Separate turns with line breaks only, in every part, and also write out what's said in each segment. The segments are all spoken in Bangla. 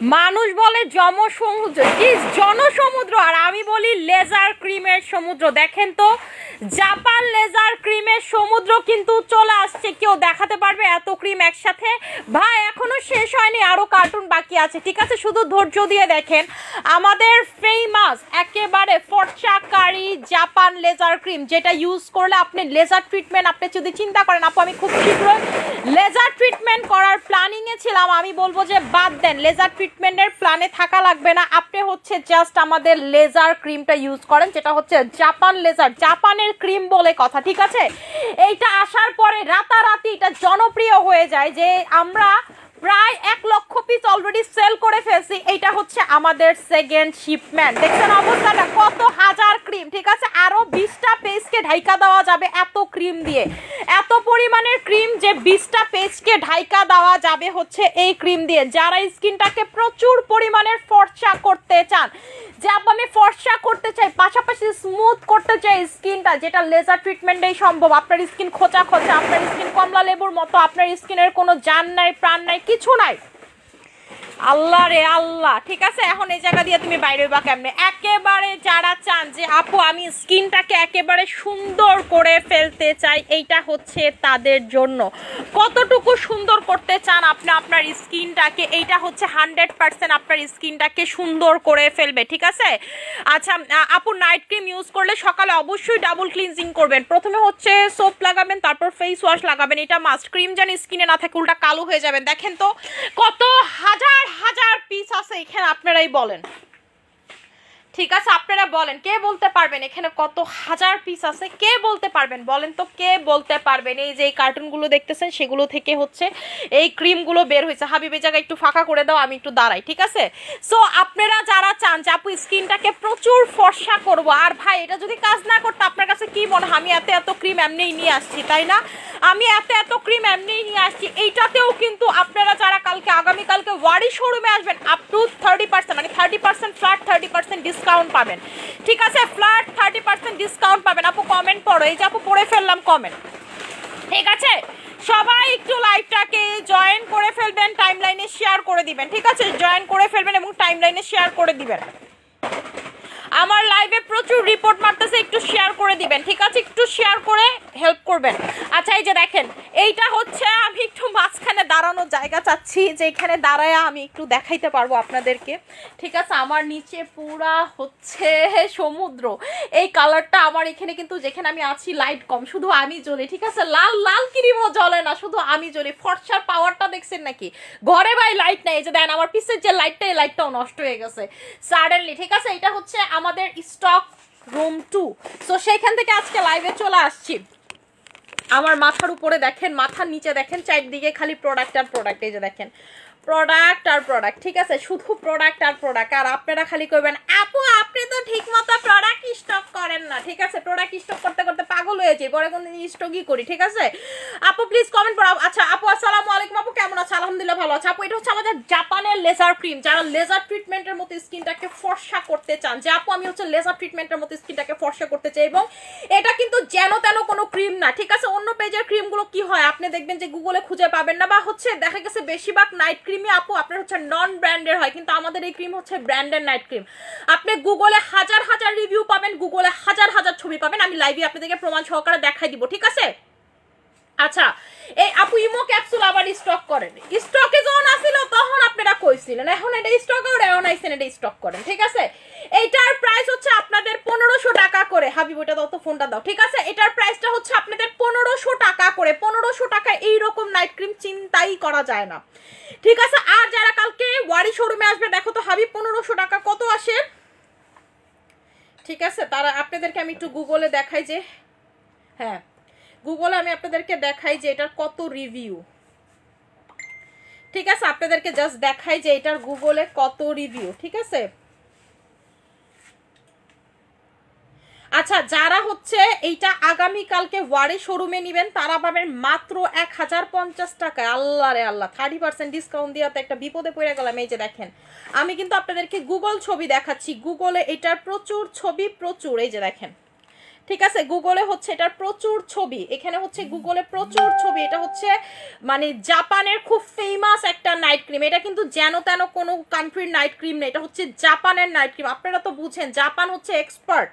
মানুষ বলে জম সমুদ্র জনসমুদ্র? আর আমি বলি লেজার ক্রিমের সমুদ্র। দেখেন তো, জাপান লেজার ক্রিমের সমুদ্র কিন্তু চলে আসছে। কেউ দেখাতে পারবে এত ক্রিম একসাথে? ভাই, এখনও শেষ হয়নি, আরও কার্টুন বাকি আছে। ঠিক আছে, শুধু ধৈর্য দিয়ে দেখেন। আমাদের ফেমাস একেবারে ফর্চাকারি জাপান লেজার ক্রিম, যেটা ইউজ করলে আপনি লেজার ট্রিটমেন্ট আপনি যদি চিন্তা করেন, আপু, আমি খুব শীঘ্রই লেজার ট্রিটমেন্ট করার প্ল্যানিংয়ে ছিলাম। আমি বলব যে বাদ দেন, লেজার ট্রিটমেন্টের প্ল্যানে থাকা লাগবে না। আপনি হচ্ছে জাস্ট আমাদের লেজার ক্রিমটা ইউজ করেন, যেটা হচ্ছে জাপান লেজার জাপানের ক্রিম বলে কথা, ঠিক আছে? এইটা আসার পরে রাতারাতি এটা জনপ্রিয় হয়ে যায় যে আমরা প্রায় এক লক্ষ পিস অলরেডি সেল করে ফেলছি। এইটা হচ্ছে আমাদের সেকেন্ড শিপমেন্ট দেখছেন অবস্থাটা? কত হাজার ঠিক আছে, আরও বিশটা পেজকে ঢাইকা দেওয়া যাবে এত ক্রিম দিয়ে। এত পরিমাণের ক্রিম যে বিশটা পেজকে ঢাইকা দেওয়া যাবে হচ্ছে এই ক্রিম দিয়ে। যারা স্কিনটাকে প্রচুর পরিমাণের ফর্সা করতে চান, যে আমি ফর্সা করতে চাই পাশাপাশি স্মুথ করতে চাই স্কিনটা, যেটা লেজার ট্রিটমেন্টেই সম্ভব। আপনার স্কিন খোঁচা খোঁচা, আপনার স্কিন কমলা লেবুর মতো, আপনার স্কিনের কোনো জান নাই, প্রাণ নাই, কিছু নাই। আল্লাহ রে আল্লাহ। ঠিক আছে? এখন এই জায়গা দিয়ে তুমি বাইরে বা কেমনে? একেবারে যারা চান যে, আপু, আমি স্কিনটাকে একেবারে সুন্দর করে ফেলতে চাই, এইটা হচ্ছে তাদের জন্য। কতটুকু সুন্দর করতে চান আপনি আপনার স্কিনটাকে, এইটা হচ্ছে হান্ড্রেড পার্সেন্ট আপনার স্কিনটাকে সুন্দর করে ফেলবে। ঠিক আছে? আচ্ছা আপু নাইট ক্রিম ইউজ করলে সকালে অবশ্যই ডাবল ক্লিনজিং করবেন। প্রথমে হচ্ছে সোপ লাগাবেন, তারপর ফেস ওয়াশ লাগাবেন। এটা মাস্ট ক্রিম যেন স্কিনে না থাকে, উল্টা কালো হয়ে যাবেন। দেখেন তো, কত হাজার হাজার পিস আছে এখানে আপনারাই বলেন। ঠিক আছে, আপনারা বলেন, কে বলতে পারবেন? এখানে কত হাজার পিস আছে, কে বলতে পারবেন? বলেন তো, কে বলতে পারবেন? এই যে কার্টুনগুলো দেখতেছেন, সেগুলো থেকে হচ্ছে এই ক্রিমগুলো বের হয়েছে। হাবিবে জায়গা একটু ফাঁকা করে দাও, আমি একটু দাঁড়াই, ঠিক আছে? সো আপনারা যারা চান যে আপু, স্কিনটাকে প্রচুর ফর্সা করব, আর ভাই, এটা যদি কাজ না করতে, আপনার কাছে কি মনে হয়? আমি এত এত ক্রিম এমনিই নিয়ে আসছি, তাই না? আমি এত এত ক্রিম এমনিই নিয়ে আসছি, এইটাতেও কিন্তু আপনারা যারা কালকে, আগামীকালকে ওয়ারি শোরুমে আসবেন আপ টু থার্টি পার্সেন্ট মানে thirty percent flat thirty percent পাবেন। ঠিক আছে ফ্ল্যাট থার্টি পার্সেন্ট ডিসকাউন্ট পাবেন। আপু কমেন্ট পড়ো। এই যে আপু, পড়ে ফেললাম কমেন্ট ঠিক আছে? সবাই একটু লাইভটাকে জয়েন করে ফেলবেন টাইমলাইনে শেয়ার করে দিবেন। ঠিক আছে? জয়েন করে ফেলবেন এবং টাইমলাইনে শেয়ার করে দিবেন। আমার লাইভে প্রচুর রিপোর্ট মারতেছে, একটু শেয়ার করে দিবেন। ঠিক আছে? একটু শেয়ার করে হেল্প করবেন। আচ্ছা এই যে দেখেন, এইটা হচ্ছে আমি একটু মাঝখানে দাঁড়ানোর জায়গা চাচ্ছি যে এখানে দাঁড়ায় আমি একটু দেখাইতে পারব আপনাদেরকে। ঠিক আছে, আমার নিচে পুরা হচ্ছে সমুদ্র। এই কালারটা আমার এখানে কিন্তু যেখানে আমি আছি, লাইট কম। শুধু আমি জ্বলি, ঠিক আছে? লাল লাল ক্রিমও জ্বলে না, শুধু আমি জ্বলি। ফর্সার পাওয়ারটা দেখছেন নাকি? ঘরে ভাই লাইট নাই যে দেন, আমার পিসের যে লাইটটা, এই লাইটটাও নষ্ট হয়ে গেছে। সাডেনলি ঠিক আছে? এটা হচ্ছে আমাদের স্টক রুম টু সো সেইখান থেকে আজকে লাইভে চলে আসছি। আমার মাথার উপরে দেখেন, মাথার নিচে দেখেন, চারদিকে খালি প্রোডাক্ট আর প্রোডাক্ট এই যে দেখেন। প্রোডাক্ট আর প্রোডাক্ট ঠিক আছে? শুধু প্রোডাক্ট আর প্রোডাক্ট আর আপনারা খালি করবেন আপু, আপনি তো ঠিক মতো প্রোডাক্ট স্টক করেন না। ঠিক আছে? প্রোডাক্ট স্টক করতে করতে পাগল হয়ে যাই পরে কোনদিন স্টকই করি, ঠিক আছে? আপু প্লিজ কমেন্ট করো আচ্ছা আপু, আসসালামু আলাইকুম। আপু, কেমন আছে? আলহামদুলিল্লাহ ভালো আছে। আপু, এটা হচ্ছে আমাদের জাপানের লেজার ক্রিম যারা লেজার ট্রিটমেন্টের মতো স্কিনটাকে ফর্সা করতে চান, যে আপু, আমি হচ্ছে লেজার ট্রিটমেন্টের মতো স্কিনটাকে ফর্সা করতে চাই এবং এটা কিন্তু যেন তেন কোনো ক্রিম না, ঠিক আছে? অন্য পেজের ক্রিমগুলো কি হয়? আপনি দেখবেন যে গুগলে খুঁজে পাবেন না, বা হচ্ছে দেখা গেছে বেশিরভাগ নাইট ক্রিমই আপু, আপনার হচ্ছে নন ব্র্যান্ডের হয়, কিন্তু আমাদের এই ক্রিম হচ্ছে ব্র্যান্ডের নাইট ক্রিম আপনি গুগলে হাজার হাজার রিভিউ পাবেন গুগলে হাজার হাজার ছবি পাবেন। আমি লাইভে আপনাদেরকে প্রমাণ সহকারে দেখাই দিব, ঠিক আছে? আচ্ছা এই আপু ইমো ক্যাপসুল আবার স্টক করেন। স্টকে যখন আসিল, তখন আপনারা কইছিলেন, এখন এটা স্টক এখন আইসেন এটা স্টক করেন ঠিক আছে? এইটার প্রাইস হচ্ছে আপনাদের পনেরোশো টাকা করে। হাবিব ওটা তো ফোনটা দাও, ঠিক আছে? এটার প্রাইসটা হচ্ছে আপনাদের পনেরোশো টাকা করে। পনেরোশো টাকা এইরকম নাইট ক্রিম চিন্তাই করা যায় না। ঠিক আছে? আর যারা কালকে ওয়ারি শোরুমে আসবে, দেখো তো হাবিব, পনেরোশো টাকা কত আসে? ঠিক আছে? তারা, আপনাদেরকে আমি একটু গুগলে দেখাই যে হ্যাঁ। গুগলে আমি আপনাদেরকে দেখাই যে এটার কত রিভিউ ঠিক আছে? আপনাদেরকে জাস্ট দেখাই যে এটার গুগলে কত রিভিউ ঠিক আছে? আচ্ছা যারা হচ্ছে এইটা আগামী কালকে ওয়ারে শোরুমে নেবেন, তারা পাবেন মাত্র এক হাজার পঞ্চাশ টাকায়। আল্লাহ রে আল্লাহ থার্টি পার্সেন্ট ডিসকাউন্ট দিয়ে তো একটা বিপদে পড়ে গেলাম। এই যে দেখেন, আমি কিন্তু আপনাদেরকে গুগল ছবি দেখাচ্ছি। গুগলে এটার প্রচুর ছবি, প্রচুর। এই যে দেখেন ঠিক আছে গুগলে হচ্ছে এটার প্রচুর ছবি। এখানে হচ্ছে গুগলে প্রচুর ছবি। এটা হচ্ছে মানে জাপানের খুব ফেমাস একটা নাইট ক্রিম এটা কিন্তু যেন তেন কোনো কান্ট্রির নাইট ক্রিম নেই। এটা হচ্ছে জাপানের নাইট ক্রিম আপনারা তো বুঝেন জাপান হচ্ছে এক্সপার্ট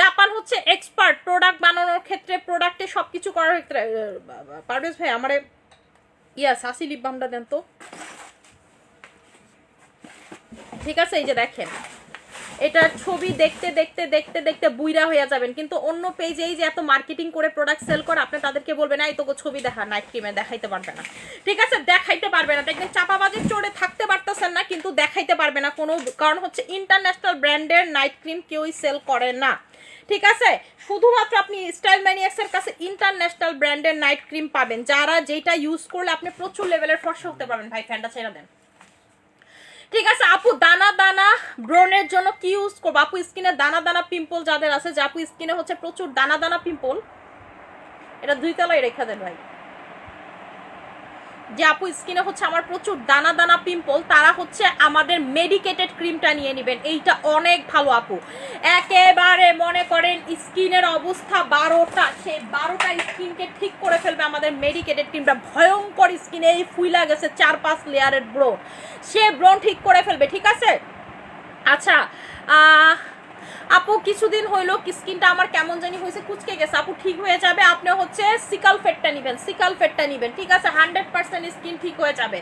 জাপান হচ্ছে এক্সপার্ট প্রোডাক্ট বানানোর ক্ষেত্রে প্রোডাক্টে সব কিছু করার ক্ষেত্রে। পারভেজ ভাই, আমারে ইয়া সাসি লিপ বামটা দেন তো। ঠিক আছে, এই যে দেখেন। এটার ছবি দেখতে দেখতে দেখতে দেখতে বুইরা হয়ে যাবেন। কিন্তু অন্য পেজে এই যে এত মার্কেটিং করে প্রোডাক্ট সেল করে, আপনি তাদেরকে বলবেন না এই তোকে ছবি দেখা নাইট ক্রিমে দেখাইতে পারবে না। ঠিক আছে? দেখাইতে পারবে না। দেখবেন চাপাবাজির চড়ে থাকতে পারতেছেন না, কিন্তু দেখাইতে পারবে না। কোনো কারণ হচ্ছে ইন্টারন্যাশনাল ব্র্যান্ডের নাইট ক্রিম কেউই সেল করে না। ঠিক আছে? শুধুমাত্র আপনি স্টাইল ম্যানিয়াক্সের কাছে ইন্টারন্যাশনাল ব্র্যান্ডের নাইট ক্রিম পাবেন। যারা যেটা ইউজ করলে আপনি প্রচুর লেভেলের ফর্সা হতে পারবেন। ভাই ফ্যানটা ছেড়ে দেন। ঠিক আছে, আপু, দানা দানা ব্রনের জন্য কি ইউজ করব? আপু, স্কিনে দানা দানা পিম্পল যাদের আছে, যে আপু, স্কিনে হচ্ছে প্রচুর দানা দানা পিম্পল এটা দুই তলায় রেখে দেন ভাই। যে আপু, স্কিনে হচ্ছে আমার প্রচুর দানা দানা পিম্পল তারা হচ্ছে আমাদের মেডিকেটেড ক্রিমটা নিয়ে নেবেন। এইটা অনেক ভালো আপু। একেবারে মনে করেন স্কিনের অবস্থা বারোটা, সে বারোটা স্কিনকে ঠিক করে ফেলবে আমাদের মেডিকেটেড ক্রিমটা ভয়ঙ্কর স্কিনে, এই ফুইলা গেছে চার পাঁচ লেয়ারের ব্রো সে ব্রন ঠিক করে ফেলবে, ঠিক আছে? আচ্ছা আপু, কিছুদিন হইল স্কিনটা আমার কেমন জানি হয়েছে, কুচকে গেছে। আপু, ঠিক হয়ে যাবে, আপনি হচ্ছে সিকাল ফেটটা নেবেন সিকাল ফেটটা নেবেন, ঠিক আছে? হান্ড্রেড পার্সেন্ট স্কিন ঠিক হয়ে যাবে।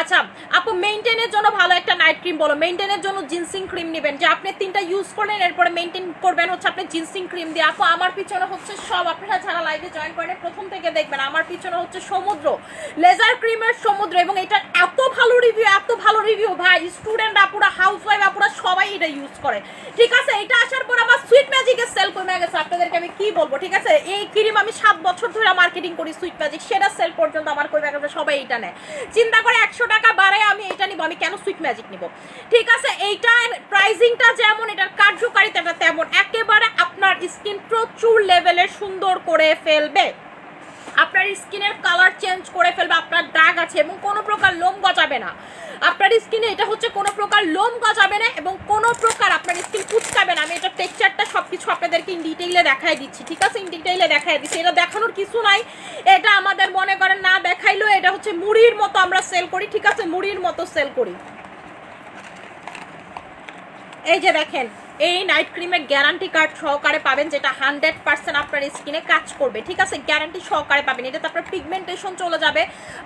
আচ্ছা আপু মেনটেনের জন্য ভালো একটা নাইট ক্রিম বলো। মেনটেনের জন্য জিন্সিং ক্রিম নেবেন। যে আপনি তিনটা ইউজ করলেন, এরপরে মেনটেন করবেন হচ্ছে আপনি জিন্সিং ক্রিম দিয়ে। আপু, আমার পিছনে হচ্ছে সব, আপনারা যারা লাইভে জয়েন করেন, প্রথম থেকে দেখবেন আমার পিছনে হচ্ছে সমুদ্র। লেজার ক্রিমের সমুদ্র এবং এটা এত ভালো রিভিউ এত ভালো রিভিউ ভাই স্টুডেন্ট আপুরা হাউস ওয়াইফ আপুরা সবাই এটা ইউজ করে। ঠিক আছে? এটা আসার পর আমার সুইট ম্যাজিকের সেল কমে গেছে। আপনাদেরকে আমি কি বলব, ঠিক আছে? এই ক্রিম আমি সাত বছর ধরে মার্কেটিং করি সুইট ম্যাজিক সেটা সেল পর্যন্ত আমার কমে গেছে, সবাই এটা নেয়। চিন্তা করে একশো টাকা বাড়ায় আমি এটা নিব, আমি কেন সুইট ম্যাজিক নিব? ঠিক আছে, এইটা প্রাইজিংটা যেমন, এটার কার্যকারিতাটা তেমন, একেবারে আপনার স্কিন প্রচুর লেভেলে সুন্দর করে ফেলবে। আপনার স্কিনের কালার চেঞ্জ করে ফেলবে, আপনার দাগ আছে এবং কোনো প্রকার লোম গজাবে না। আপনার স্কিনে এটা হচ্ছে কোনো প্রকার লোম গজাবে না এবং কোনো প্রকার আপনার স্কিন কুচকাবে না। আমি এটা টেক্সচারটা সব কিছু আপনাদেরকে ইন ডিটেইলে দেখাই দিচ্ছি, ঠিক আছে? ইন ডিটেইলে দেখাই দিচ্ছি। এটা দেখানোর কিছু নাই। এটা আমাদের মনে করেন না দেখাইলেও এটা হচ্ছে মুড়ির মতো আমরা সেল করি, ঠিক আছে? মুড়ির মতো সেল করি। এই যে দেখেন এই নাইট ক্রিমের গ্যারান্টি কার্ড সহকারে পাবেন, যেটা হান্ড্রেড পার্সেন্ট আপনার স্কিনে কাজ করবে। ঠিক আছে? গ্যারান্টি সহকারে পাবেন। এটাতে আপনার পিগমেন্টেশন চলে যাবে,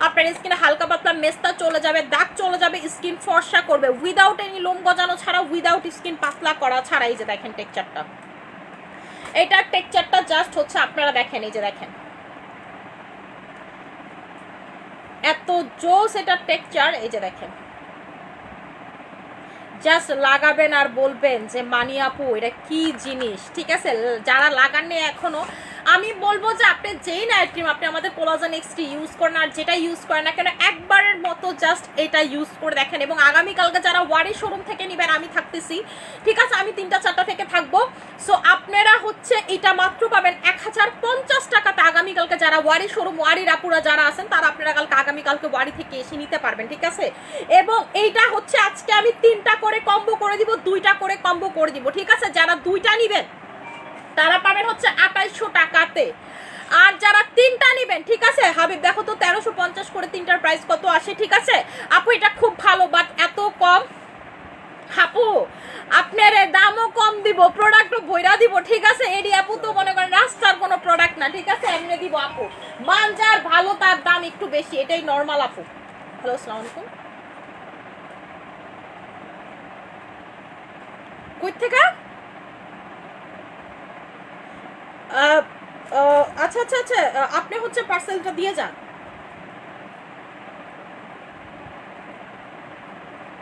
আপনার স্কিনে হালকা পাতলা মেস্তা চলে যাবে, দাগ চলে যাবে স্কিন ফর্সা করবে। উইদাউট এনি লোম গজানো ছাড়া উইদাউট স্কিন পাতলা করা ছাড়া, এই যে দেখেন টেক্সচারটা এটার টেক্সচারটা জাস্ট হচ্ছে আপনারা দেখেন, এই যে দেখেন। এত জোস এটার টেক্সচার এই যে দেখেন। জাস্ট লাগাবেন আর বলবেন যে মানি আপু এটা কি জিনিস? ঠিক আছে? যারা লাগাননি এখনও আমি বলব যে আপনি যেই নাইট ক্রিম আপনি আমাদের কোলাজেন এক্সটি ইউজ করেন আর যেটা ইউজ করেন না কেন, একবারের মতো জাস্ট এটা ইউজ করে দেখেন এবং আগামীকালকে যারা ওয়ারি শোরুম থেকে নেবেন, আমি থাকতেছি। ঠিক আছে, আমি তিনটা, চারটা থেকে থাকব। সো আপনারা হচ্ছে এটা মাত্র পাবেন এক হাজার পঞ্চাশ টাকাতে আগামীকালকে যারা ওয়ারি শোরুম ওয়ারি আপুরা যারা আছেন, তারা আপনারা কালকে, আগামীকালকে ওয়ারি থেকে এসে নিতে পারবেন, ঠিক আছে? এবং এইটা হচ্ছে আজকে আমি তিনটা করে কম্বো করে দিব, দুইটা করে কম্বো করে দিব, ঠিক আছে? যারা দুইটা নিবেন তারা পাবেন হচ্ছে আঠাইশশো টাকাতে। আর যারা তিনটা নেবেন, ঠিক আছে? হাবিব, দেখো তো, তেরোশো পঞ্চাশ করে তিনটার প্রাইস কত আসে, ঠিক আছে? আপু, এটা খুব ভালো বাট এত কম? আপু, আপনার দামও কম দিব প্রোডাক্টও বইরা দিব, ঠিক আছে? এডি আপু তো মনে করেন রাস্তার কোনো প্রোডাক্ট না, ঠিক আছে? এমনি দিব আপু। মান যার ভালো, তার দাম একটু বেশি, এটাই নর্মাল আপু। হ্যালো আসসালামু আলাইকুম। কই থেকে? আচ্ছা আচ্ছা আচ্ছা আপনি হচ্ছে পার্সেলটা দিয়ে যান।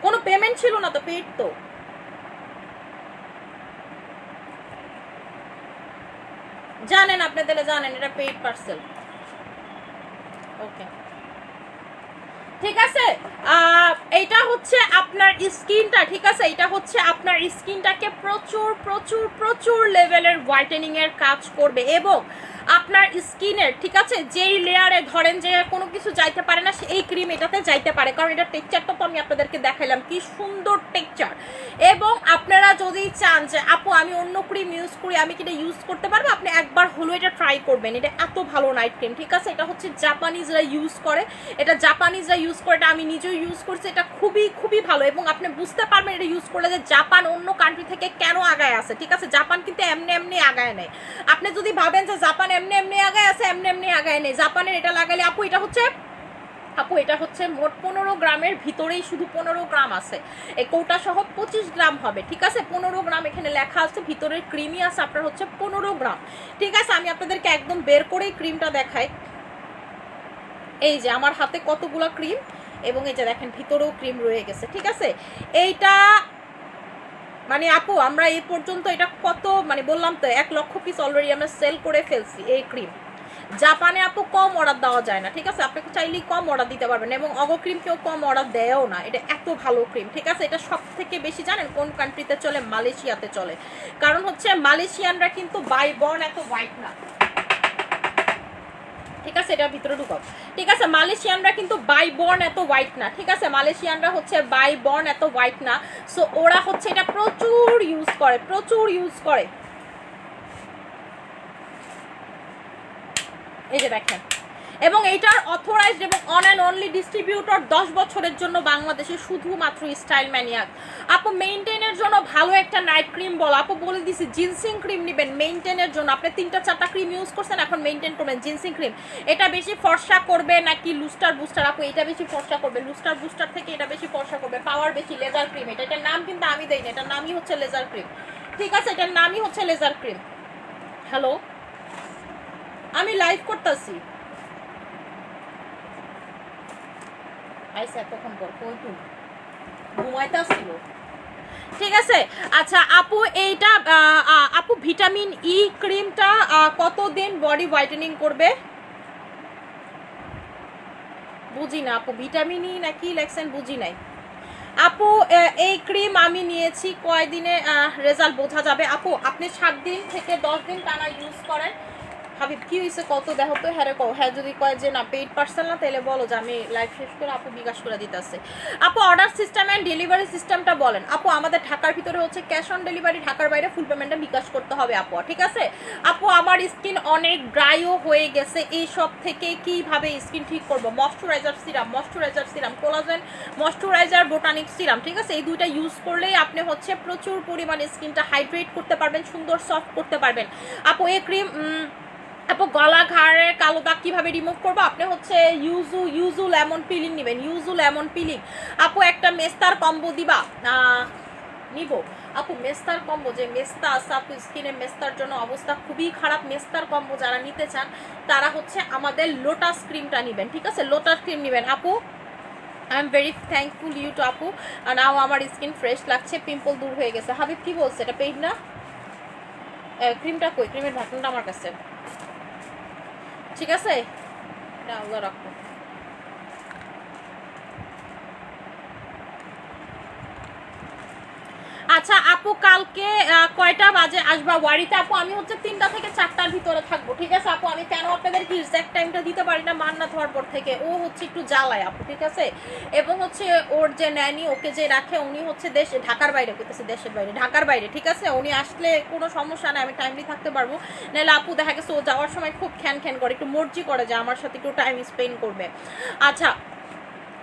কোনো পেমেন্ট ছিল না তো পেড তো। জানেন আপনি তাহলে, জানেন, এটা পেড পার্সেল ওকে ঠিক আছে? এটা হচ্ছে আপনার স্কিনটা, ঠিক আছে? এটা হচ্ছে আপনার স্কিনটাকে প্রচুর প্রচুর প্রচুর লেভেলের হোয়াইটেনিং এর কাজ করবে এবং আপনার স্কিনের ঠিক আছে? যেই লেয়ারে ধরেন যে কোনো কিছু যাইতে পারে না এই ক্রিম এটাতে যাইতে পারে। কারণ এটা টেক্সচারটা তো আমি আপনাদেরকে দেখাইলাম। কি সুন্দর টেক্সচার এবং আপনারা যদি চান যে, আপু, আমি অন্য ক্রিম ইউজ করি, আমি কি এটা ইউজ করতে পারব? আপনি একবার হলো এটা ট্রাই করবেন। এটা এত ভালো নাইট ক্রিম ঠিক আছে? এটা হচ্ছে জাপানিজরা ইউজ করে। এটা জাপানিজরা ইউজ করে, এটা আমি নিজেও ইউজ করছি। এটা খুবই খুবই ভালো। এবং আপনি বুঝতে পারবেন এটা ইউজ করলে যে জাপান অন্য কান্ট্রি থেকে কেন আগায় আছে ঠিক আছে? জাপান কিন্তু এমনি এমনি আগায় নেয়। আপনি যদি ভাবেন যে জাপান এমনি এমনি আগায় আছে, এমনি এমনি আগায় নেই। জাপানের এটা লাগালে, আপু, এটা হচ্ছে? আপু, এটা হচ্ছে মোট পনেরো গ্রামের ভিতরেই শুধু পনেরো গ্রাম আছে। এই কৌটা সহ পঁচিশ গ্রাম হবে, ঠিক আছে? পনেরো গ্রাম এখানে লেখা আছে, ভিতরের ক্রিমই আছে, আপনার হচ্ছে পনেরো গ্রাম। ঠিক আছে, আমি আপনাদেরকে একদম বের করেই ক্রিমটা দেখাই। এই যে, আমার হাতে কতগুলো ক্রিম, এবং এই যে দেখেন, ভিতরেও ক্রিম রয়ে গেছে, ঠিক আছে? এইটা মানে আপু, আমরা এই পর্যন্ত এটা কত মানে বললাম তো, এক লক্ষ পিস অলরেডি আমরা সেল করে ফেলছি এই ক্রিম জাপানে আপু কম অর্ডার দেওয়া যায় না, ঠিক আছে? আপনি চাইলেই কম অর্ডার দিতে পারবেন এবং অগ ক্রিম কেউ কম অর্ডার দেয়ও না। এটা এত ভালো ক্রিম ঠিক আছে? এটা সব থেকে বেশি জানেন কোন কান্ট্রিতে চলে? মালয়েশিয়াতে চলে। কারণ হচ্ছে মালয়েশিয়ানরা কিন্তু বাই বর্ন এত হোয়াইট না। ঠিক আছে এটার ভিতরে ঢুকাও। ঠিক আছে, মালয়েশিয়ানরা কিন্তু বাই বর্ন এত হোয়াইট না। ঠিক আছে, মালয়েশিয়ানরা হচ্ছে বাই বর্ন এত হোয়াইট না। সো ওরা হচ্ছে এটা প্রচুর ইউজ করে, প্রচুর ইউজ করে। এই যে দেখেন। এবং এইটার অথরাইজড এবং অন অ্যান্ড অনলি ডিস্ট্রিবিউটর দশ বছরের জন্য বাংলাদেশে শুধুমাত্র স্টাইল ম্যানিয়াক আপু মেনটেনের জন্য ভালো একটা নাইট ক্রিম বলো। আপু, বলে দিছি জিনসিং ক্রিম নেবেন মেনটেনের জন্য। আপনি তিনটা চারটা ক্রিম ইউজ করছেন, এখন মেনটেন করবেন জিনসিং ক্রিম এটা বেশি ফর্সা করবে নাকি লুস্টার বুস্টার আপু, এটা বেশি ফর্সা করবে লুস্টার বুস্টার থেকে এটা বেশি ফর্সা করবে। পাওয়ার বেশি লেজার ক্রিম এটা, এটার নাম কিন্তু আমি দেই না এটার নামই হচ্ছে লেজার ক্রিম ঠিক আছে, এটার নামই হচ্ছে লেজার ক্রিম হ্যালো আমি লাইভ করতেছি। ঠিক আছে। আচ্ছা আপু, এইটা আপু, ভিটামিন ই ক্রিমটা কতদিন বডি হোয়াইটেনিং করবে? বুঝি না, আপু, ভিটামিন ই নাকি লেখছেন বুঝি নাই। আপু এই ক্রিম আমি নিয়েছি কয়দিনে রেজাল্ট বোঝা যাবে। আপু, আপনি সাত দিন থেকে দশ দিন টানা ইউজ করেন। হাবিব, কি হয়েছে কত দেখো তো হ্যাঁ কও হ্যাঁ যদি কয় যে, না পেইড পার্সেল না তাহলে বলো যে, আমি লাইভ শেষ করে আপু বিকাশ করে দিতেছে। আপু অর্ডার সিস্টেম অ্যান্ড ডেলিভারি সিস্টেমটা বলেন। আপু, আমাদের ঢাকার ভিতরে হচ্ছে ক্যাশ অন ডেলিভারি ঢাকার বাইরে ফুল পেমেন্টটা বিকাশ করতে হবে আপু, ঠিক আছে? আপু, আমার স্কিন অনেক ড্রাইও হয়ে গেছে। এই সব থেকে কীভাবে স্কিন ঠিক করব? Moisturizer serum moisturizer serum collagen moisturizer botanic serum ঠিক আছে? এই দুইটা ইউজ করলেই আপনি হচ্ছে প্রচুর পরিমাণে স্কিনটা হাইড্রেট করতে পারবেন, সুন্দর সফট করতে পারবেন। আপু, এই ক্রিম আপু গলা ঘাড়ের কালো দাগ কীভাবে রিমুভ করব? আপনি হচ্ছে ইউজু ইউজু লেমন পিলিং নেবেন। ইউজু লেমন পিলিং আপু, একটা মেস্তার কম্বো দিবা? নিব। আপু, মেস্তার কম্বো যে মেস্তা আছে, আপু স্কিনে মেস্তার জন্য অবস্থা খুবই খারাপ। মেস্তার কম্বো যারা নিতে চান, তারা হচ্ছে আমাদের লোটাস ক্রিমটা নেবেন, ঠিক আছে? লোটাস ক্রিম নেবেন। আপু I am very thankful you too আপু নাও, আমার স্কিন ফ্রেশ লাগছে পিম্পল দূর হয়ে গেছে। হাবিব কি বলছে? এটা পেইড না? ক্রিমটা কই? ক্রিমের ঢাকনাটা আমার কাছে। ঠিক আছে? এটা আল্লাহ রাখো আচ্ছা আপু, কালকে কয়টা বাজে আসবা? ওয়ারিতে আপু, আমি হচ্ছে তিনটা থেকে চারটার ভিতরে থাকব, ঠিক আছে? আপু, আমি কেন আপনাদেরকে এক্সাক্ট টাইমটা দিতে পারি না মান্না হওয়ার পর থেকে। ও হচ্ছে একটু জ্বালায় আপু, ঠিক আছে? এবং হচ্ছে ওর যে ন্যানি ওকে যে রাখে, উনি হচ্ছে দেশ ঢাকার বাইরে করতেছে দেশের বাইরে, ঢাকার বাইরে, ঠিক আছে? উনি আসলে কোনো সমস্যা নেই, আমি টাইমলি থাকতে পারব। নাহলে আপু, দেখা গেছে ও যাওয়ার সময় খুব খ্যান খ্যান করে, একটু মর্জি করে যে আমার সাথে একটু টাইম স্পেন্ড করবে। আচ্ছা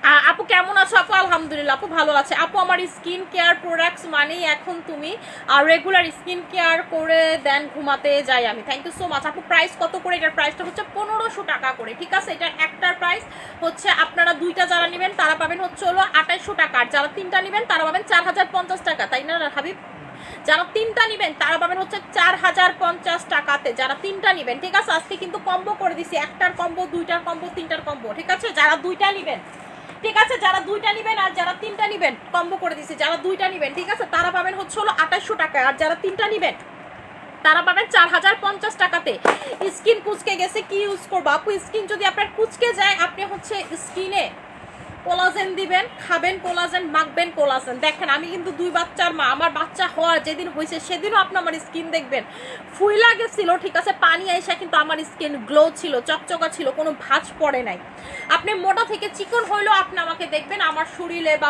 আপু কেমন আছো? আপু আলহামদুলিল্লাহ, আপু ভালো আছে। আপু, আমার স্কিন কেয়ার প্রোডাক্টস মানেই এখন তুমি আর রেগুলার স্কিন কেয়ার করে দেন ঘুমাতে যাই আমি। থ্যাংক ইউ সো মাচ আপু প্রাইস কত করে? এটার প্রাইসটা হচ্ছে পনেরোশো টাকা করে, ঠিক আছে? এটার একটার প্রাইস হচ্ছে আপনারা দুইটা যারা নেবেন, তারা পাবেন হচ্ছে হলো আঠাইশশো টাকা। আর যারা তিনটা নেবেন, তারা পাবেন চার হাজার পঞ্চাশ টাকা, তাই না হাবিব? যারা তিনটা নেবেন, তারা পাবেন হচ্ছে চার হাজার পঞ্চাশ টাকাতে। যারা তিনটা নেবেন, ঠিক আছে? আজকে কিন্তু কম্বো করে দিছি, একটার কম্বো দুইটার কম্বো তিনটার কম্বো ঠিক আছে? যারা দুইটা নেবেন ঠিক আছে, যারা দুইটা নেবেন আর যারা তিনটা নেবেন কম্বো করে দিছি, যারা দুইটা নেবেন, ঠিক আছে, তারা পাবেন হচ্ছে হলো আঠাশশো টাকা, আর যারা তিনটা নেবেন, তারা পাবেন চার হাজার পঞ্চাশ টাকাতে। স্কিন কুচকে গেছে, কি ইউজ করব? আপু, স্কিন যদি আপনার কুচকে যায়, আপনি হচ্ছে স্কিনে কোলাজেন দিবেন, খাবেন কোলাজেন, মাখবেন কোলাজেন। দেখেন, আমি কিন্তু দুই বাচ্চার মা, আমার বাচ্চা হওয়ার যেদিন হয়েছে সেদিনও আপনি আমার স্কিন দেখবেন। ফুইলা গেছিল, ঠিক আছে, পানি আইসা কিন্তু আমার স্কিন গ্লো ছিল, চকচকা ছিল, কোনো ভাঁজ পড়ে নাই। আপনি মোটা থেকে চিকন হইলেও আপনি আমাকে দেখবেন, আমার শরীরে বা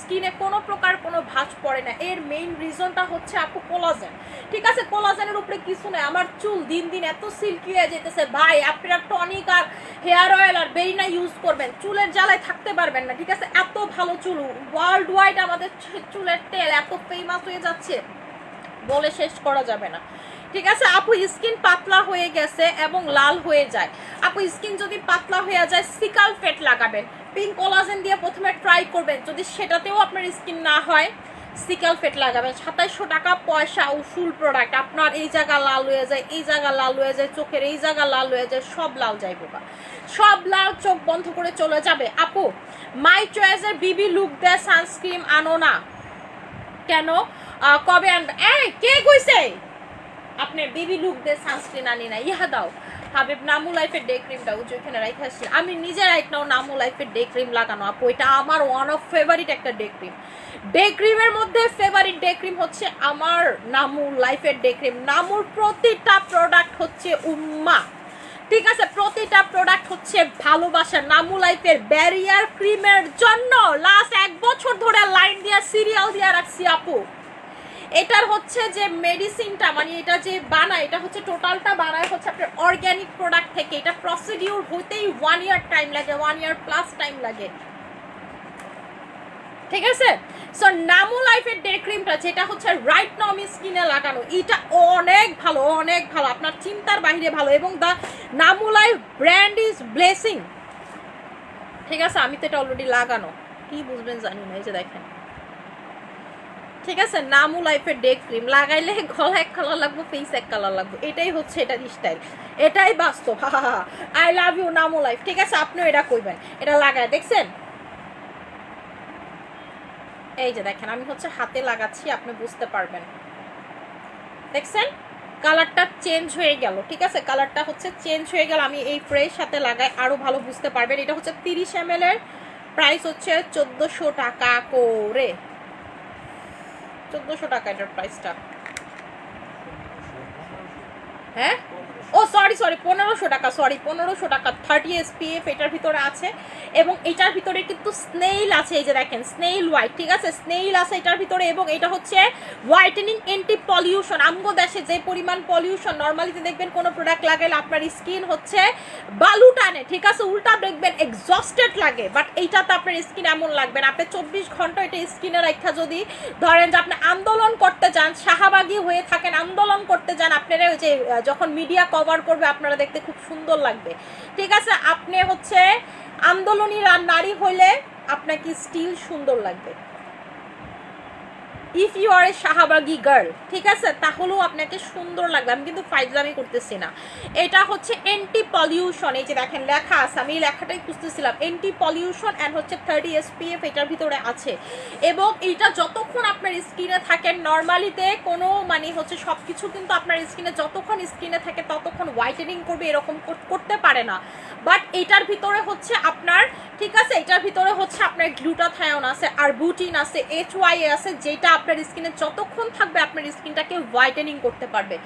স্কিনে কোনো প্রকার কোনো ভাঁজ পড়ে না। এর মেইন রিজনটা হচ্ছে আপু কোলাজেন। ঠিক আছে, কোলাজেনের উপরে কিছু নেই। আমার চুল দিন দিন এত সিল্কি হয়ে যেতেছে ভাই, আপনারা টনিক আর হেয়ার অয়েল আর বেরিনা ইউজ করবেন। চুলের জ্বালায় থাকতে পারবেন না, ঠিক আছে? এত ভালো চুল ওয়ার্ল্ড ওয়াইড আমাদের চুলের তেল এত ফেমাস হয়ে যাচ্ছে, বলে শেষ করা যাবে না। ঠিক আছে, আপু স্কিন পাতলা হয়ে গেছে এবং লাল হয়ে যায়। আপু স্কিন যদি পাতলা হয়ে যায়, সিকাল ফেট লাগাবেন। পিঙ্ক কোলাজেন দিয়ে প্রথমে ট্রাই করবেন, যদি সেটাতেও আপনার স্কিন না হয় সিকাল ফেট লাগাবেন। সাতাইশশো টাকা পয়সা ফুল প্রোডাক্ট আপনার এই জায়গা লাল হয়ে যায়, এই জায়গা লাল হয়ে যায়, চোখের এই জায়গা লাল হয়ে যায়, সব লাল যায় বোকা সব লাল চোখ বন্ধ করে চলে যাবে। আপু মাই চয়েসের বিবি লুক দেয় সানস্ক্রিন আনো না। কেন? কবে আনবে এই, কে কইছে? আপনি বিবি লুক দিয়ে সানস্ক্রিন আনি না। ইহা দাও। হাবিব, নামু লাইফের ডে ক্রিমটা উঁচু এখানে রেখে আসছি আমি নিজে রাইট নাও নামু লাইফের ডে ক্রিম লাগানো, আপু, এটা আমার ওয়ান অফ ফেভারিট একটা ডে ক্রিম ডে ক্রিমের মধ্যে ফেভারিট ডে ক্রিম হচ্ছে আমার নামু লাইফের ডে ক্রিম নামুর প্রতিটা প্রোডাক্ট হচ্ছে উম্মা। ঠিক আছে, প্রতিটা প্রোডাক্ট হচ্ছে ভালোবাসা। নামু লাইফের ব্যারিয়ার ক্রিমের জন্য লাস্ট এক বছর ধরে লাইন দিয়া সিরিয়াল দিয়া রাখছি, আপু। এটার হচ্ছে যে মেডিসিনটা মানে এটা যে বানায়, এটা হচ্ছে টোটালটা বানায় হচ্ছে আপনার অর্গ্যানিক প্রোডাক্ট থেকে। এটা প্রসিডিউর হতেই ওয়ান ইয়ার টাইম লাগে ওয়ান ইয়ার প্লাস টাইম লাগে। ঠিক আছে? সো নামো লাইফের ডে ক্রিমটা যেটা হচ্ছে রাইট নাও স্কিনে লাগানো, এটা অনেক ভালো অনেক ভালো। আপনার চিন্তার বাইরে ভালো, এবং দ্য নামো লাইফ ব্র্যান্ড ইজ ব্লেসিং ঠিক আছে? আমি তো এটা অলরেডি লাগানো। কি বুঝবেন জানি না, এই যে দেখেন। ঠিক আছে, নামু লাইফের ডে ক্রিম লাগাইলে গলা এক কালার লাগবে ফেস এক কালার লাগবে। এটাই হচ্ছে এটার স্টাইল এটাই বাস্তব। হা হা আই লাভ ইউ নামু লাইফ ঠিক আছে, আপনিও এটা কইবেন। এটা লাগায়, দেখছেন? এই যে দেখেন, আমি হচ্ছে হাতে লাগাচ্ছি, আপনি বুঝতে পারবেন। দেখছেন? কালারটা চেঞ্জ হয়ে গেল, ঠিক আছে? কালারটা হচ্ছে চেঞ্জ হয়ে গেল। আমি এই ফ্রেশ হাতে লাগাই, আরও ভালো বুঝতে পারবেন। এটা হচ্ছে তিরিশ এম এর প্রাইস হচ্ছে চোদ্দোশো টাকা করে। চোদ্দোশো টাকা এটার প্রাইসটা হ্যাঁ? ও সরি সরি পনেরোশো টাকা সরি পনেরোশো টাকা থার্টি এসপিএফ এটার ভিতরে আছে এবং এটার ভিতরে কিন্তু স্নেইল আছে, এই যে দেখেন স্নেইল হোয়াইট ঠিক আছে? স্নেইল আছে এটার ভিতরে এবং এটা হচ্ছে হোয়াইটেনিং এন্টি পলিউশন আমগো দেশে যে পরিমাণ পলিউশন নর্মালিতে দেখবেন কোনো প্রোডাক্ট লাগাইলে আপনার স্কিন হচ্ছে বালু টানে, ঠিক আছে? উল্টা দেখবেন এক্সস্টেড লাগে বাট এইটাতে আপনার স্কিন এমন লাগবে না। আপনি চব্বিশ ঘণ্টা এটা স্কিনে রেখা যদি ধরেন যে আপনি আন্দোলন করতে যান, শাহাবাগী হয়ে থাকেন, আন্দোলন করতে যান, আপনারা ওই যে যখন মিডিয়া কভার করবে, আপনারা দেখতে খুব সুন্দর লাগবে। ঠিক আছে, আপনি হচ্ছে আন্দোলনী নারী হইলে আপনাকে স্টিল সুন্দর লাগবে। ইফ ইউ আর এ শাহাবাগি গার্ল ঠিক আছে? তাহলেও আপনাকে সুন্দর লাগবে। আমি কিন্তু ফাইভ ফাইজলামি করতেছি না। এটা হচ্ছে এন্টি পলিউশন এই যে দেখেন, লেখা আছে। আমি এই লেখাটাই খুঁজতেছিলাম। এন্টি পলিউশন অ্যান্ড হচ্ছে থার্টি এসপিএফ এটার ভিতরে আছে। এবং এটা যতক্ষণ আপনার স্কিনে থাকে নর্মালিতে কোনো মানে হচ্ছে সব কিছু কিন্তু আপনার স্কিনে যতক্ষণ স্কিনে থাকে, ততক্ষণ হোয়াইটেনিং করবে, এরকম কর- করতে পারে না। বাট এটার ভিতরে হচ্ছে আপনার, ঠিক আছে? এটার ভিতরে হচ্ছে আপনার গ্লুটাথায়ন আছে আর বুটিন আছে এইচ ওয়াই আছে, যেটা আপনার স্কিনে যতক্ষণ থাকবে আপনার স্কিনটাকে হোয়াইটেনিং করতে পারবে।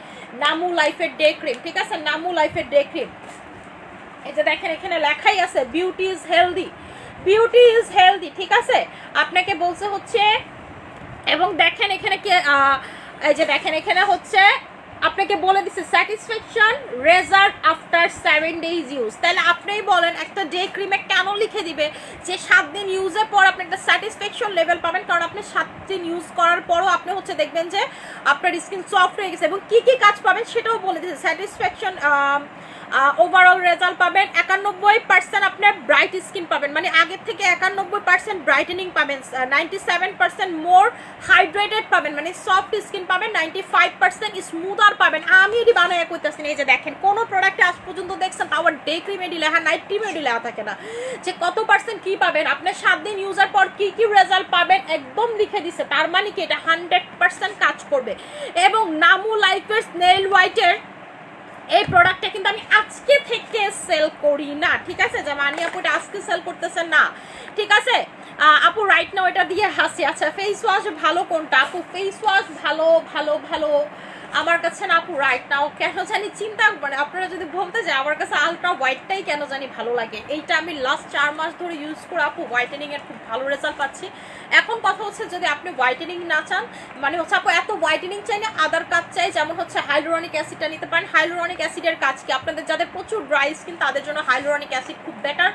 নামু লাইফের ডে ক্রিম ঠিক আছে? নামু লাইফের ডে ক্রিম এই যে দেখেন, এখানে লেখাই আছে beauty is healthy beauty is healthy ঠিক আছে? আপনাকে বলছে হচ্ছে, এবং দেখেন এখানে কি এই যে দেখেন, এখানে হচ্ছে আপনাকে বলে দিছে satisfaction result after seven days use তাহলে আপনিই বলেন, একটা ডে ক্রিমে কেন লিখে দিবে? যে সাত দিন ইউজের পর আপনি একটা স্যাটিসফ্যাকশন লেভেল পাবেন, কারণ আপনি সাত দিন ইউজ করার পরও আপনি হচ্ছে দেখবেন যে আপনার স্কিন সফট হয়ে গেছে এবং কী কী কাজ পাবেন সেটাও বলে দিচ্ছে স্যাটিসফ্যাকশন ওভারঅল রেজাল্ট পাবেন। একানব্বই পার্সেন্ট আপনার ব্রাইট স্কিন পাবেন। মানে আগের থেকে একানব্বই পার্সেন্ট ব্রাইটেনিং পাবেন ninety seven percent more hydrated পাবেন। মানে সফট স্কিন পাবেন নাইনটি ফাইভ পার্সেন্ট স্মুদার পাবেন। আমি এটি বানায় করতেছি এই যে দেখেন, কোনো প্রোডাক্টে আজ পর্যন্ত দেখছেন আবার ডে ক্রিম এডি লেখা নাইট ক্রিম এডি লেখা থাকে না। যে কত পার্সেন্ট কী পাবেন, আপনার সাত দিন ইউজার পর কি কি রেজাল্ট পাবেন, একদম লিখে দিছে। তার মানে কি, এটা হান্ড্রেড পার্সেন্ট কাজ করবে। এবং নামু লাইফের স্নেল হোয়াইটের এই প্রোডাক্টটা কিন্তু আমি আজকে থেকে সেল করি না, ঠিক আছে? যে মানি আপু এটা আজকে সেল করতেছেন না, ঠিক আছে? আপু রাইট নাও এটা দিয়ে হাসি। আচ্ছা ফেস ওয়াশ ভালো কোনটা? আপু ফেস ওয়াশ ভালো ভালো ভালো। আমার কাছে না আপু রাইট নাও কেন জানি চিন্তা মানে আপনারা যদি বলতে যায়, আমার কাছে আলট্রা হোয়াইটটাই কেন জানি ভালো লাগে? এইটা আমি লাস্ট চার মাস ধরে ইউজ করে আপু হোয়াইটেনিং এর খুব ভালো রেজাল্ট পাচ্ছি। এখন কথা হচ্ছে যদি আপনি হোয়াইটেনিং না চান মানে হচ্ছে আপু এত হোয়াইটেনিং চাই না আদার কাজ চাই, যেমন হচ্ছে হাইলোরনিক অ্যাসিডটা নিতে পারেন। হাইলোরনিক অ্যাসিডের কাজ কি? আপনাদের যাদের প্রচুর ড্রাই স্কিন তাদের জন্য হাইলোরনিক অ্যাসিড খুব বেটার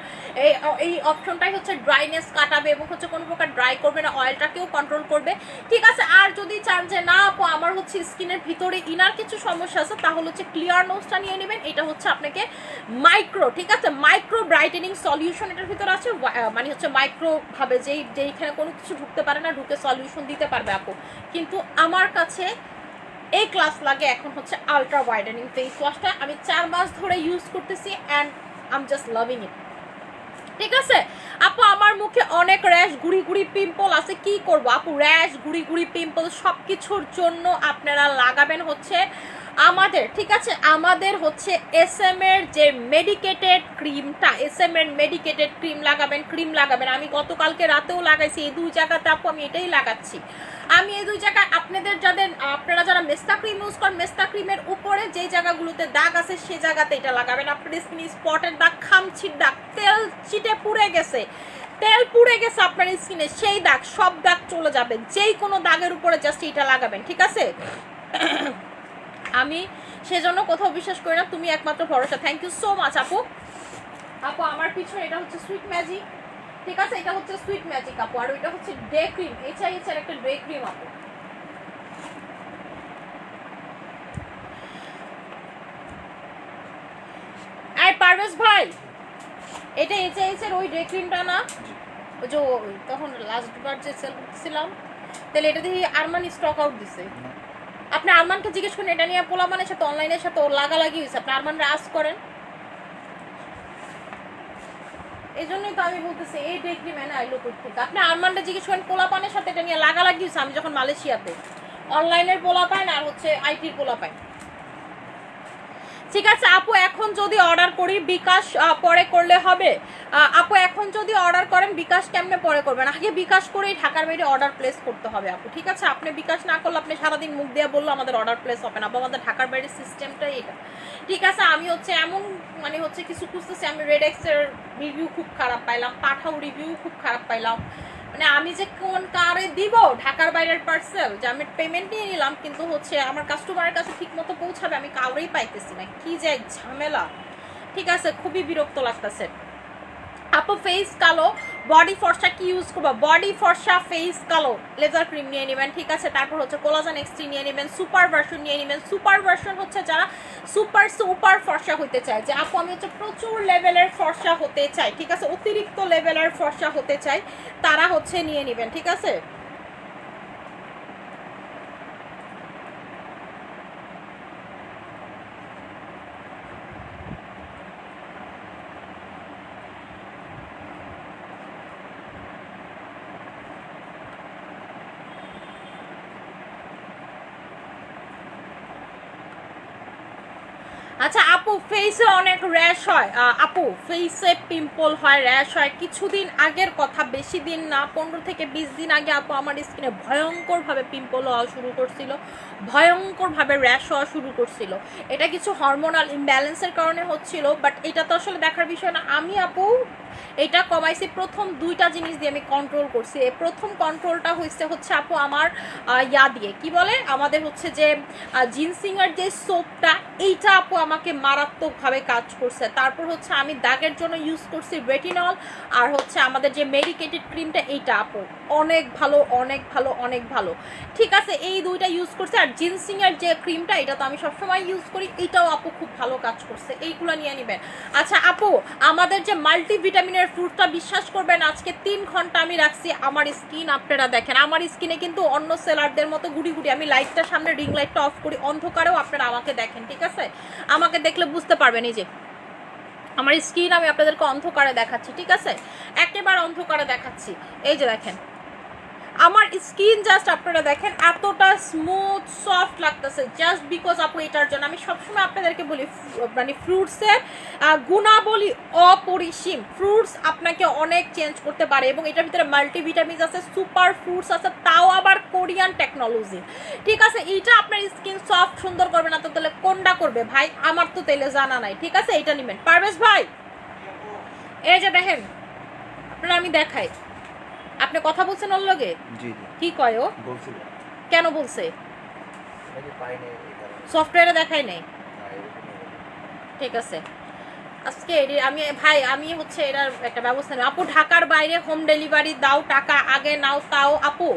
এই এই অপশনটাই হচ্ছে ড্রাইনেস কাটাবে এবং হচ্ছে কোনো প্রকার ড্রাই করবে না অয়েলটাকেও কন্ট্রোল করবে। ঠিক আছে, আর যদি চান যে না আপু, আমার হচ্ছে স্কিনের ভিতরে ইনার কিছু সমস্যা আছে, তাহলে হচ্ছে ক্লিয়ার নোজটা নিয়ে নেবেন। এটা হচ্ছে আপনাকে মাইক্রো ঠিক আছে? মাইক্রো ব্রাইটেনিং সলিউশন এটার ভিতরে আছে। মানে হচ্ছে মাইক্রো ভাবে যেই, যেইখানে কোনো কিছু ঢুকতে পারে না, ঢুকে সলিউশন দিতে পারবে আপু। কিন্তু আমার কাছে এই ক্লাস লাগে এখন হচ্ছে আলট্রা ওয়াইডেনিং ফেস ওয়াশটা আমি চার মাস ধরে ইউজ করতেছি and I am just loving it ঠিক আছে? আপু, আমার মুখে অনেক র্যাশ গুড়ি গুড়ি পিম্পল আছে। কি করব? আপু র্যাশ গুড়ি গুড়ি পিম্পল সব কিছুর জন্য আপনারা লাগাবেন হচ্ছে আমাদের, ঠিক আছে? আমাদের হচ্ছে এস এম এর যে মেডিকেটেড ক্রিমটা এস এম এর মেডিকেটেড ক্রিম লাগাবেন ক্রিম লাগাবেন। আমি গতকালকে রাতেও লাগাইছি, এই দুই জায়গাতে আপু আমি এটাই লাগাচ্ছি। আমি এই দুই জায়গায় আপনাদের যাদের আপনারা যারা মেস্তা ক্রিম ইউজ করেন, মেস্তা ক্রিমের উপরে যে জায়গাগুলোতে দাগ আছে সেই জায়গাতে এটা লাগাবেন। আপনার স্কিন স্পটের দাগ খামচির দাগ, তেল চিটে পুড়ে গেছে। তেল পুড়ে গেছে আপনার স্কিনে সেই দাগ, সব দাগ চলে যাবে। যেই কোনো দাগের উপরে জাস্ট এটা লাগাবেন, ঠিক আছে? আমি সেজন্য কোথাও বিশ্বাস করি না তুমি একমাত্র ভরসা। থ্যাংক ইউ সো মাচ আপু। আপু আমার পিছনে এটা হচ্ছে সুইট ম্যাজিক ঠিক আছে? এটা হচ্ছে সুইট ম্যাজিক আপু। আর ওইটা হচ্ছে ডে ক্রিম এইচআই এর একটা ডে ক্রিম আপু। আর পারভেজ ভাই এটা এইচআইএস এর ওই ডে ক্রিমটা না? ওই যে তখন লাস্ট বার যে সেল করতেছিলাম তাহলে এটা দিয়ে আরমান স্টক আউট দিছে। আপনি আরমানকে জিজ্ঞেস করেন, এটা নিয়ে পোলামানের সাথে অনলাইনের সাথে ওর লাগালাগি হয়েছে, আপনি আরমানরা আস করেন? এই জন্যই তো আমি বলতেছি, এই ডে ম্যান আই আইলো থেকে আপনি আরমানটা জিজ্ঞেস করেন পোলাপানের সাথে এটা নিয়ে লাগালাগি হয়েছে, আমি যখন মালয়েশিয়াতে। অনলাইনের পোলা পায় আর হচ্ছে আইটির পোলা পায়। ঠিক আছে, আপু, এখন যদি অর্ডার করি, বিকাশ পরে করলে হবে। আপু, এখন যদি অর্ডার করেন, বিকাশ কেমনে পরে করবেন? আগে বিকাশ করেই ঢাকার বাইরে অর্ডার প্লেস করতে হবে, আপু, ঠিক আছে? আপনি বিকাশ না করলে আপনি সারাদিন মুখ দিয়ে বলল আমাদের অর্ডার প্লেস হবে না আপু, আমাদের ঢাকার বাইরের সিস্টেমটাই এটা। ঠিক আছে, আমি হচ্ছে এমন মানে হচ্ছে কিছু খুঁজতেছি, আমি রেডেক্সের রিভিউ খুব খারাপ পাইলাম, পাঠাও রিভিউ খুব খারাপ পাইলাম। মানে আমি যে কোন কারে দিব, ঢাকার বাইরের পার্সেল যে আমি পেমেন্ট নিয়ে নিলাম, কিন্তু হচ্ছে আমার কাস্টমারের কাছে ঠিক মতো পৌঁছাবে, আমি কাউরেই পাইতেছি না। কি যে ঝামেলা। ঠিক আছে, খুবই বিরক্ত লাগতেছে। আপু ফেস কালো বডি ফর্সা কি ইউজ করব? বডি ফর্সা ফেস কালো। লেজার ক্রিম নিয়ে নেবেন, ঠিক আছে? তারপর হচ্ছে কোলাজান এক্সট্রি নিয়ে নেবেন সুপার ভার্সন নিয়ে নেবেন। সুপার ভার্সন হচ্ছে যারা সুপার সুপার ফর্সা হতে চায়। যে আপু, আমি হচ্ছে প্রচুর লেভেলের ফর্সা হতে চাই, ঠিক আছে? অতিরিক্ত লেভেলের ফর্সা হতে চাই, তারা হচ্ছে নিয়ে নেবেন, ঠিক আছে? আচ্ছা আপু ফেসে অনেক র্যাশ হয়। আপু ফেসে পিম্পল হয় র্যাশ হয়। কিছুদিন আগের কথা, বেশি দিন না, পনেরো থেকে বিশ দিন আগে আপু আমার স্কিনে ভয়ঙ্করভাবে পিম্পল হওয়া শুরু করছিল। ভয়ঙ্করভাবে র্যাশ হওয়া শুরু করছিল। এটা কিছু হরমোনাল ইমব্যালেন্সের কারণে হচ্ছিল বাট এটা তো আসলে দেখার বিষয় না। আমি, আপু এটা কমাইছি। প্রথম দুইটা জিনিস দিয়ে আমি কন্ট্রোল করছি। প্রথম কন্ট্রোলটা হয়েছে হচ্ছে আপু আমার ইয়া দিয়ে। কি বলে? আমাদের হচ্ছে যে জিনসিংয়ের যে সোপটা এইটা আপু আমাকে মারাত্মকভাবে কাজ করছে। তারপর হচ্ছে আমি দাগের জন্য ইউজ করছি রেটিনল আর হচ্ছে আমাদের যে মেডিকেটেড ক্রিমটা এইটা আপু। অনেক ভালো অনেক ভালো অনেক ভালো। ঠিক আছে, এই দুইটা ইউজ করছে। আর জিনসিংয়ের যে ক্রিমটা এটা তো আমি সবসময় ইউজ করি, এটাও আপু খুব ভালো কাজ করছে। এইগুলো নিয়ে নেবেন। আচ্ছা আপু, আমাদের যে মাল্টিভিটামিনের ফ্রুটটা বিশ্বাস করবেন, আজকে তিন ঘণ্টা আমি রাখছি আমার স্কিন আপনারা দেখেন। আমার স্কিনে কিন্তু অন্য সেলারদের মতো গুড়ি গুড়ি আমি লাইটটা সামনে, রিং লাইটটা অফ করি, অন্ধকারেও আপনারা আমাকে দেখেন, ঠিক আছে? আমাকে দেখলে বুঝতে পারবেন এই যে, আমার স্কিন আমি আপনাদেরকে অন্ধকারে দেখাচ্ছি, ঠিক আছে? একেবারে অন্ধকারে দেখাচ্ছি। এই যে দেখেন আমার স্কিন জাস্ট আপনারা দেখেন, এতটা স্মুথ সফট লাগতেছে জাস্ট বিকজ আপু এটার জন্য। আমি সবসময় আপনাদেরকে বলি মানে ফ্রুটসের গুণাবলী অপরিসীম। ফ্রুটস আপনাকে অনেক চেঞ্জ করতে পারে এবং এটার ভিতরে মাল্টিভিটামিন আছে সুপার ফ্রুটস আছে, তাও আবার কোরিয়ান টেকনোলজি ঠিক আছে, এইটা আপনার স্কিন সফট সুন্দর করবে না তো, তাহলে কোনটা করবে ভাই? আমার তো তেলে জানা নাই। ঠিক আছে, এটা নেবেন। পারভেজ ভাই, এই যে দেখেন, আপনারা আমি দেখাই। আপনি কথা বলছেন ওর লগে?
জি
কি কয় ও?
বলছিল
কেন বলছে? সফটওয়্যারে দেখাই নাই। ঠিক আছে। আজকে আমি ভাই আমি হচ্ছে এটার একটা ব্যবস্থা নেব। আপু ঢাকার বাইরে হোম ডেলিভারি দাও টাকা আগে নাও তাও। আপু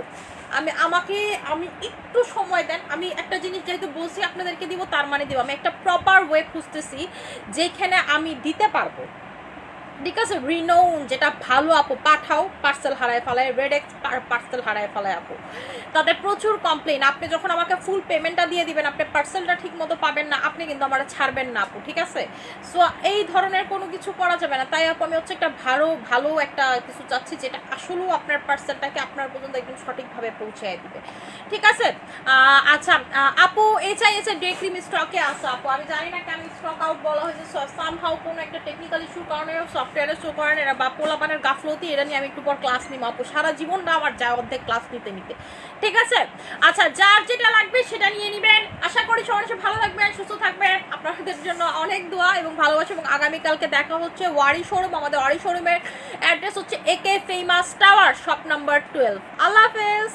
আমি আমাকে আমি একটু সময় দেন। আমি একটা জিনিস যেহেতু বলছি আপনাদেরকে দিব তার মানে দিব। আমি একটা প্রপার ওয়ে খুঁজতেছি যেখানে আমি দিতে পারব। আছে রিনোন যেটা ভালো আপু, পাঠাও পার্সেল হারায় ফেলায় রেড এক্স পার্সেল হারায় ফেলায় আপু। তাদের প্রচুর কমপ্লেন আপনি যখন আমাকে ফুল পেমেন্টটা দিয়ে দিবেন, আপনি পার্সেলটা ঠিক মতো পাবেন না, আপনি কিন্তু আমার ছাড়বেন না আপু, ঠিক আছে? সো এই ধরনের কোনো কিছু করা যাবে না। তাই আপু, আমি হচ্ছে একটা ভালো ভালো একটা কিছু চাচ্ছি, যেটা আসলেও আপনার পার্সেলটাকে আপনার পর্যন্ত একদম সঠিকভাবে পৌঁছে দিবে। ঠিক আছে? আচ্ছা আপু এছাড়া এছাড়া ডে ক্রিম স্টকে আছে আপু। আমি জানি না কেন স্টক আউট বলা হয়েছে সামহাও কোনো একটা টেকনিক্যাল ইস্যুর কারণে সফটওয়্যারে শো করেন এরা বা পোলাপানের গাফলতি এটা নিয়ে আমি একটু পর ক্লাস নিব। আপু, সারা জীবনটা আমার যা অর্ধেক ক্লাস নিতে নিতে। ঠিক আছে? আচ্ছা যার যেটা লাগবে সেটা নিয়ে নেবেন। আশা করি সবাই সব ভালো থাকবেন, সুস্থ থাকবেন। আপনাদের জন্য অনেক দোয়া এবং ভালোবাসা এবং আগামীকালকে দেখা হচ্ছে ওয়ারি শোরুম আমাদের ওয়ারি শোরুমের অ্যাড্রেস হচ্ছে একে famous tower shop number twelve আল্লাহ হাফেজ!